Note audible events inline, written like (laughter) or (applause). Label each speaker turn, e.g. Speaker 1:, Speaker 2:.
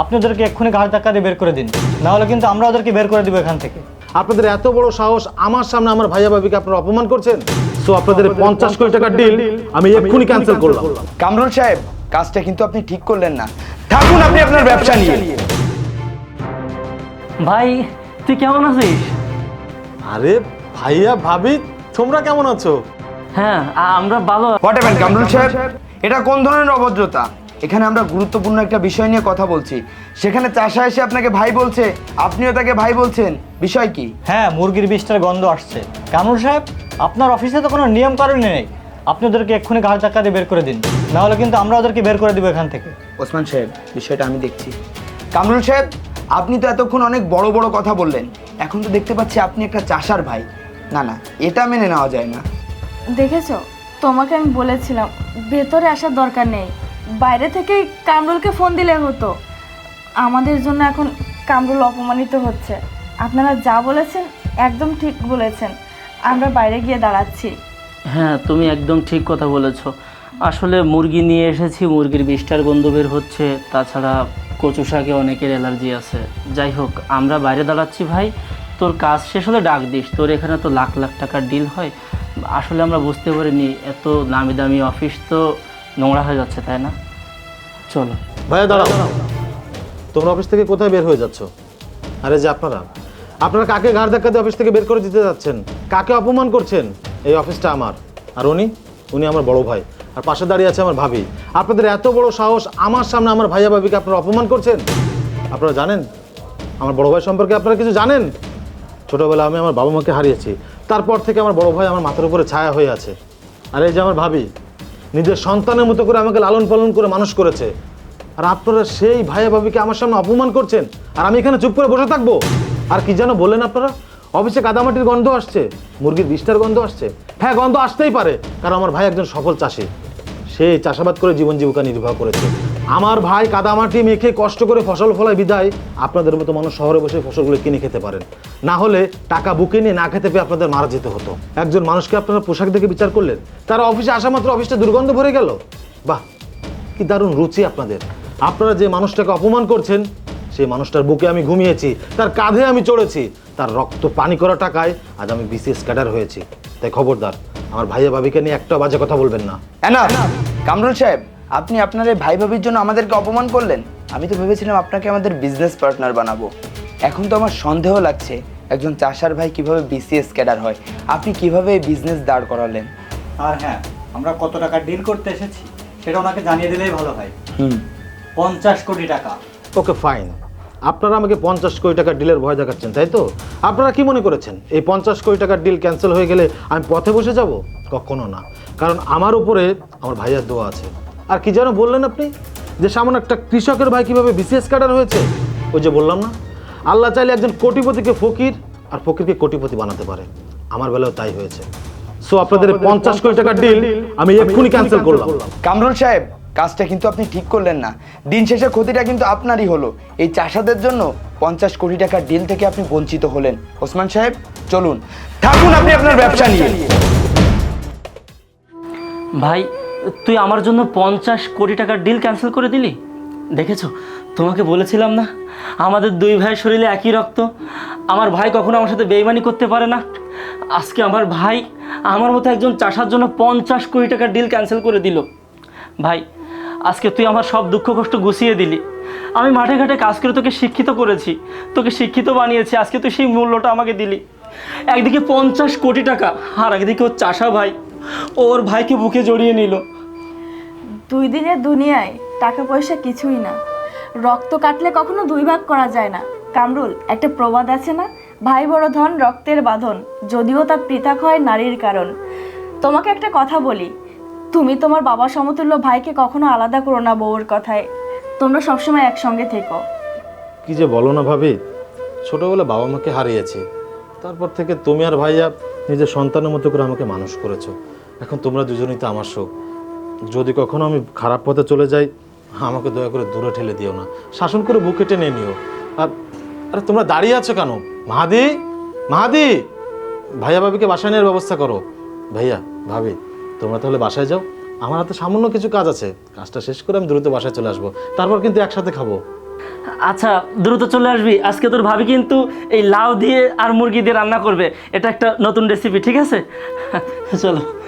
Speaker 1: আপনি ওদেরকে এক্ষুনি ঘাড় ধাক্কা দিয়ে বের করে দিন। না হলে কিন্তু আমরা ওদেরকে বের করে দিব এখান থেকে।
Speaker 2: আপনাদের এত বড় সাহস আমার সামনে আমার ভাইয়া ভাবিকে আপনারা অপমান করছেন? সো আপনাদের পঞ্চাশ কোটি টাকার ডিল আমি এক্ষুনি ক্যান্সেল করলাম।
Speaker 3: কামরুল সাহেব কাজটা কিন্তু আপনি ঠিক করলেন না। থাকুন আপনি আপনার ব্যবসা নিয়ে।
Speaker 4: ভাই তুই কেমন আছিস?
Speaker 2: আরে ভাইয়া ভাবি তোমরা কেমন আছো?
Speaker 4: হ্যাঁ আমরা ভালো
Speaker 3: হোয়াট এভার কামরুল সাহেব? এটা কোন ধরনের অভদ্রতা? এখানে আমরা গুরুত্বপূর্ণ একটা বিষয় নিয়ে কথা বলছি। সেখানে চাষা এসে আপনাকে ভাই বলছে আপনিও তাকে ভাই বলছেন বিষয় কি?
Speaker 1: হ্যাঁ মুরগির বিষটার গন্ধ আসছে। কামরুল সাহেব আপনার অফিসে তো কোনো নিয়ম কারণ নেই। আপনি ওদেরকে এক্ষুনি ঘাড় ধাক্কা দিয়ে বের করে দিন। না হলে কিন্তু আমরা ওদেরকে বের করে দিব এখান থেকে।
Speaker 3: ওসমান সাহেব বিষয়টা আমি দেখছি। কামরুল সাহেব আপনি তো এতক্ষণ অনেক বড় বড় কথা বললেন। এখন তো দেখতে পাচ্ছি আপনি একটা চাষার ভাই। না না এটা মেনে নেওয়া যায় না।
Speaker 5: দেখেছ? তোমাকে আমি বলেছিলাম ভেতরে আসার দরকার নেই। বাইরে থেকেই কামরুলকে ফোন দিলে হতো। আমাদের জন্য এখন কামরুল অপমানিত হচ্ছে। আপনারা যা বলেছেন একদম ঠিক বলেছেন। আমরা বাইরে গিয়ে দাঁড়াচ্ছি।
Speaker 4: হ্যাঁ তুমি একদম ঠিক কথা বলেছ। আসলে মুরগি নিয়ে এসেছি, মুরগির বিষটার গন্ধ বের হচ্ছে। তাছাড়া কচু শাকে অনেকের অ্যালার্জি আছে। যাই হোক, আমরা বাইরে দাঁড়াচ্ছি ভাই। তোর কাজ শেষ হলে ডাক দিস। তোর এখানে তো লাখ লাখ টাকার ডিল হয়। আসলে আমরা বুঝতে পারিনি, এত নামি দামি অফিস তো নোংরা হয়ে যাচ্ছে তাই না? চলো।
Speaker 2: ভাইয়া দাঁড়াও। তোমরা অফিস থেকে কোথায় বের হয়ে যাচ্ছ? আরে যে আপনারা আপনারা কাকে ঘাড় ধাক্কা দিয়ে অফিস থেকে বের করে দিতে যাচ্ছেন? কাকে অপমান করছেন? এই অফিসটা আমার। আর উনি? উনি আমার বড় ভাই। আর পাশে দাঁড়িয়ে আছে আমার ভাবি। আপনাদের এত বড় সাহস আমার সামনে আমার ভাইয়া ভাবিকে আপনারা অপমান করছেন? আপনারা জানেন? আমার বড় ভাই সম্পর্কে আপনারা কিছু জানেন? ছোটবেলা আমি আমার বাবা মাকে হারিয়েছি। তারপর থেকে আমার বড় ভাই আমার মাথার উপরে ছায়া হয়ে আছে। আর এই যে আমার ভাবি নিজের সন্তানের মতো করে আমাকে লালন পালন করে মানুষ করেছে। আর আপনারা সেই ভাইয়া ভাবিকে আমার সামনে অপমান করছেন, আর আমি এখানে চুপ করে বসে থাকব? আর কি যেন বললেন আপনারা? অফিসে কাদামাটির গন্ধ আসছে, মুরগির বিষ্ঠার গন্ধ আসছে। হ্যাঁ গন্ধ আসতেই পারে, কারণ আমার ভাই একজন সফল চাষি। সে চাষাবাদ করে জীবন জীবিকা নির্বাহ করেছে। আমার ভাই কাদামাটি মেখে কষ্ট করে ফসল ফলায় বিদায়। আপনাদের মতো মানুষ শহরে বসে ফসলগুলো কিনে খেতে পারেন। না হলে টাকা বুকে নিয়ে না খেতে পেয়ে আপনাদের মারা যেতে হতো। একজন মানুষকে আপনারা পোশাক দেখে বিচার করলেন। তারা অফিসে আসা মাত্র অফিসটা দুর্গন্ধ ভরে গেল। বাহ, কি দারুণ রুচি আপনাদের। আপনারা যে মানুষটাকে অপমান করছেন, সেই মানুষটার বুকে আমি ঘুমিয়েছি, তার কাঁধে আমি চড়েছি, তার রক্ত পানি করা টাকায় আজ আমি বিসিএস ক্যাডার হয়েছি। তাই খবরদার, আমার ভাইয়া ভাবিকে নিয়ে একটা বাজে কথা বলবেন না।
Speaker 3: কামরুল সাহেব আপনি আপনার এই ভাই ভাবির জন্য আমাদেরকে অপমান করলেন? আমি তো ভেবেছিলাম আপনাকে আমাদের বিজনেস পার্টনার বানাবো। এখন তো আমার সন্দেহ লাগছে একজন চাষার ভাই কীভাবে বিসিএস ক্যাডার হয়। আপনি কীভাবে এই বিজনেস দাঁড় করালেন?
Speaker 1: আর হ্যাঁ আমরা কত টাকা ডিল করতে এসেছি সেটা ওনাকে জানিয়ে দিলেই ভালো হয়।
Speaker 3: হুম।
Speaker 1: পঞ্চাশ কোটি টাকা।
Speaker 2: ওকে ফাইন আপনারা আমাকে পঞ্চাশ কোটি টাকার ডিলের ভয় দেখাচ্ছেন তাই তো? আপনারা কি মনে করেছেন এই পঞ্চাশ কোটি টাকার ডিল ক্যান্সেল হয়ে গেলে আমি পথে বসে যাব? কখনো না। কারণ আমার উপরে আমার ভাইয়ার দোয়া আছে। আর কি যেন বললেন আপনি? যে সামান্য একটা কৃষকের ভাই কীভাবে বিসিএস কাটার হয়েছে? ওই যে বললাম না? আল্লাহ চাইলে একজন কোটিপতিকে ফকির আর ফকিরকে কোটিপতি বানাতে পারে। আমার বেলাও তাই হয়েছে। সো আপনাদের পঞ্চাশ কোটি টাকার ডিল আমি এক্ষুনি ক্যান্সেল করলাম।
Speaker 3: কামরুল সাহেব কাজটা কিন্তু আপনি ঠিক করলেন না। দিন শেষে ক্ষতিটা কিন্তু আপনারই হলো। এই চাষাদের জন্য পঞ্চাশ কোটি টাকার ডিল থেকে আপনি বঞ্চিত হলেন। ওসমান সাহেব চলুন। থাকুন আপনি আপনার ব্যবসা নিয়ে।
Speaker 4: ভাই তুই আমার জন্য পঞ্চাশ কোটি টাকার ডিল ক্যান্সেল করে দিলি? দেখেছ? তোমাকে বলেছিলাম না, আমাদের দুই ভাই শরীরে একই রক্ত। আমার ভাই কখনো আমার সাথে বেইমানি করতে পারে না। আজকে আমার ভাই আমার মতো একজন চাষার জন্য পঞ্চাশ কোটি টাকার ডিল ক্যান্সেল করে দিল। ভাই, আজকে তুই আমার সব দুঃখ কষ্ট গুছিয়ে দিলি। আমি মাঠে ঘাটে কাজ করে তোকে শিক্ষিত করেছি, তোকে শিক্ষিত বানিয়েছি। আজকে তুই সেই মূল্যটা আমাকে দিলি। একদিকে পঞ্চাশ কোটি টাকা, আর একদিকে ওর চাষা ভাই। ওর ভাইকে বুকে জড়িয়ে নিল।
Speaker 5: দুই দিনের দুনিয়ায় টাকা পয়সা কিছুই না। রক্ত কাটলে কখনো দুই ভাগ করা যায় না। কামরুল, একটা প্রবাদ আছে না? ভাই বড় ধন রক্তের বাঁধন, যদিও তা পৃথক হয় নারীর কারণ। তোমাকে একটা কথা বলি, তুমি তোমার বাবা সমতুল্য ভাইকে কখনো আলাদা করো না বউর কথায়। তোমরা সবসময় একসঙ্গে থেকো।
Speaker 2: কি যে বলো না ভাবি ছোটবেলা বাবা মাকে হারিয়েছি। তারপর থেকে তুমি আর ভাইয়া নিজের সন্তানের মতো করে আমাকে মানুষ করেছ। এখন তোমরা দুজনেই তো আমার শোক। যদি কখনো আমি খারাপ পথে চলে যাই, আমাকে দয়া করে দূরে ঠেলে দিও না। শাসন করে বুকে টেনে নিও। আর, আরে তোমরা দাঁড়িয়ে আছো কেন? মাহাদি? মাহাদি? ভাইয়া ভাবিকে বাসায় নেওয়ার ব্যবস্থা করো। ভাইয়া, ভাবি, তোমরা তাহলে বাসায় যাও। আমার হাতে সামান্য কিছু কাজ আছে। কাজটা শেষ করে আমি দ্রুত বাসায় চলে আসব। তারপর কিন্তু একসাথে খাব।
Speaker 4: আচ্ছা দ্রুত চলে আসবি। আজকে তোর ভাবি কিন্তু এই লাউ দিয়ে আর মুরগি দিয়ে রান্না করবে। এটা একটা নতুন রেসিপি ঠিক আছে? (laughs) চলো।